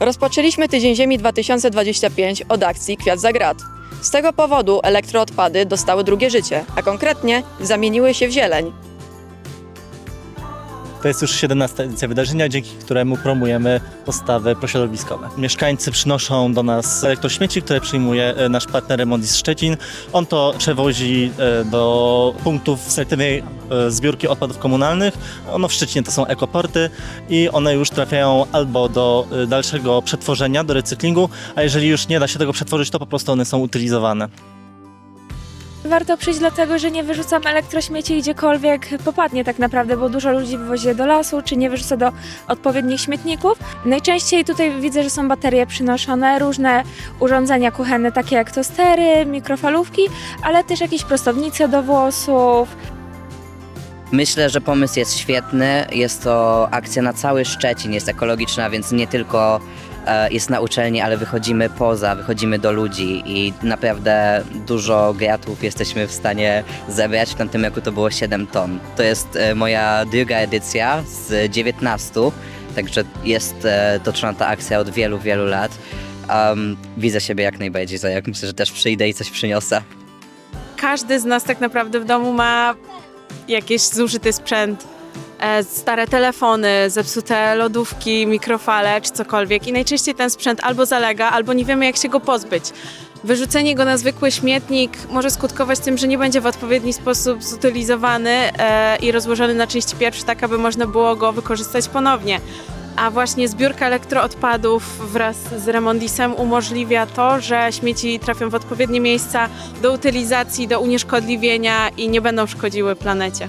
Rozpoczęliśmy Tydzień Ziemi 2025 od akcji Kwiat za Grat. Z tego powodu elektroodpady dostały drugie życie, a konkretnie zamieniły się w zieleń. To jest już 17 edycja wydarzenia, dzięki któremu promujemy postawy prośrodowiskowe. Mieszkańcy przynoszą do nas elektrośmieci, które przyjmuje e, nasz partner Remondis Szczecin. On to przewozi e, do punktów selektywnej e, zbiórki odpadów komunalnych. Ono w Szczecinie to są ekoporty i one już trafiają albo do dalszego przetworzenia, do recyklingu, a jeżeli już nie da się tego przetworzyć, to po prostu one są utylizowane. Warto przyjść dlatego, że nie wyrzucam elektrośmieci gdziekolwiek popadnie tak naprawdę, bo dużo ludzi wywozi do lasu, czy nie wyrzuca do odpowiednich śmietników. Najczęściej tutaj widzę, że są baterie przynoszone, różne urządzenia kuchenne, takie jak tostery, mikrofalówki, ale też jakieś prostownice do włosów, Myślę, że pomysł jest świetny. Jest to akcja na cały Szczecin, jest ekologiczna, więc nie tylko e, jest na uczelni, ale wychodzimy poza, wychodzimy do ludzi i naprawdę dużo gratów jesteśmy w stanie zebrać. W tamtym roku to było 7 ton. To jest e, moja druga edycja z 19, także jest e, toczona ta akcja od wielu, wielu lat. Widzę siebie jak najbardziej za jak myślę, że też przyjdę i coś przyniosę. każdy z nas tak naprawdę w domu ma jakiś zużyty sprzęt, e, stare telefony, zepsute lodówki, mikrofale czy cokolwiek i najczęściej ten sprzęt albo zalega, albo nie wiemy jak się go pozbyć. Wyrzucenie go na zwykły śmietnik może skutkować tym, że nie będzie w odpowiedni sposób zutylizowany e, i rozłożony na części pierwsze, tak aby można było go wykorzystać ponownie. A właśnie zbiórka elektroodpadów wraz z Remondisem umożliwia to, że śmieci trafią w odpowiednie miejsca do utylizacji, do unieszkodliwienia i nie będą szkodziły planecie.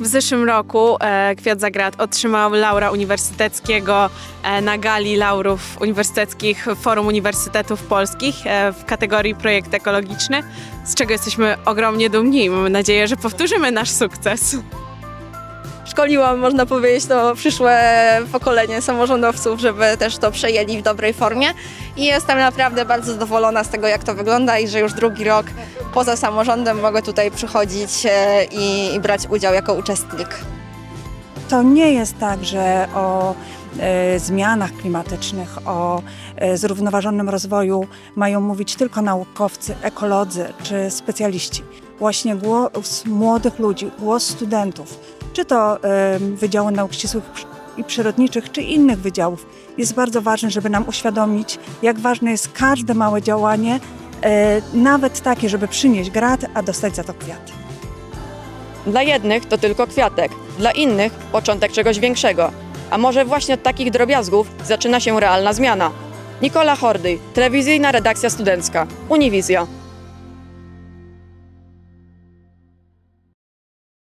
W zeszłym roku e, Kwiat Zagrat otrzymał laura uniwersyteckiego e, na gali laurów uniwersyteckich Forum Uniwersytetów Polskich e, w kategorii projekt ekologiczny, z czego jesteśmy ogromnie dumni i mamy nadzieję, że powtórzymy nasz sukces. Szkoliłam, można powiedzieć, to przyszłe pokolenie samorządowców, żeby też to przejęli w dobrej formie. I jestem naprawdę bardzo zadowolona z tego, jak to wygląda i że już drugi rok poza samorządem mogę tutaj przychodzić e, i, i brać udział jako uczestnik. To nie jest tak, że o zmianach klimatycznych, o e, zrównoważonym rozwoju mają mówić tylko naukowcy, ekolodzy czy specjaliści. Właśnie głos młodych ludzi, głos studentów, czy to e, Wydziału Nauk Ścisłych i Przyrodniczych, czy innych wydziałów, jest bardzo ważny, żeby nam uświadomić, jak ważne jest każde małe działanie, e, nawet takie, żeby przynieść grat, a dostać za to kwiat. Dla jednych to tylko kwiatek, dla innych początek czegoś większego. A może właśnie od takich drobiazgów zaczyna się realna zmiana. Nikola Hordy, telewizyjna redakcja studencka, Uniwizja.